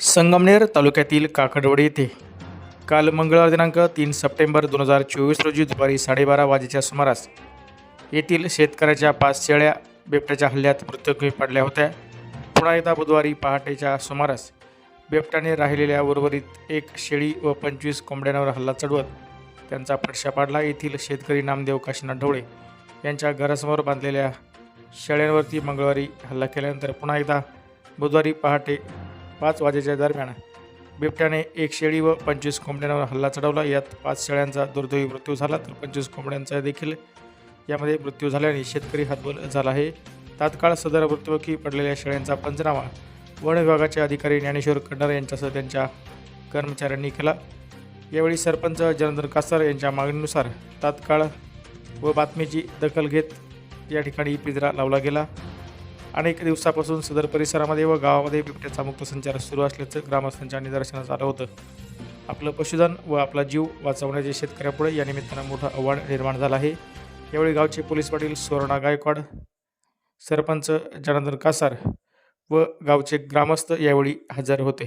संगमनेर तालुक्यातील काकडवडी येथे काल मंगळवार दिनांक तीन सप्टेंबर दोन हजार चोवीस रोजी दुपारी साडेबारा वाजेच्या सुमारास येथील शेतकऱ्याच्या पाच शेळ्या बिबट्याच्या हल्ल्यात मृत्युमुखी पडल्या होत्या. पुन्हा एकदा बुधवारी पहाटेच्या सुमारास बिबट्याने राहिलेल्या उर्वरित एक शेळी व पंचवीस कोंबड्यांवर हल्ला चढवत त्यांचा फडशा पाडला. येथील शेतकरी नामदेव काशीनाथ ढवळे यांच्या घरासमोर बांधलेल्या शेळ्यांवरती मंगळवारी हल्ला केल्यानंतर पुन्हा एकदा बुधवारी पहाटे पाच वाजेच्या दरम्यान बिबट्याने एक शेळी व पंचवीस कोंबड्यांवर हल्ला चढवला. यात पाच शेळ्यांचा दुर्दैवी मृत्यू झाला तर पंचवीस कोंबड्यांचा देखील यामध्ये मृत्यू झाल्याने शेतकरी हतबल झाला आहे. तात्काळ सदर मृत्युमुखी पडलेल्या शेळ्यांचा पंचनामा वन विभागाचे अधिकारी ज्ञानेश्वर कन्नर यांच्यासह त्यांच्या कर्मचाऱ्यांनी केला. यावेळी सरपंच जनार्दन कासार यांच्या मागणीनुसार तात्काळ व बातमीची दखल घेत या ठिकाणी पिंजरा लावला गेला. अनेक दिवसापासून सदर परिसरामध्ये व गावामध्ये बिबट्याचा मुक्त संचार सुरू असल्याचं ग्रामस्थांच्या निदर्शनास आलं होतं. आपलं पशुधन व आपला जीव वाचवण्याचे शेतकऱ्यापुढे या निमित्तानं मोठं आव्हान निर्माण झालं आहे. यावेळी गावचे पोलीस पाटील सुवर्णा गायकवाड सरपंच जनार्दन कासार व गावचे ग्रामस्थ यावेळी हजर होते.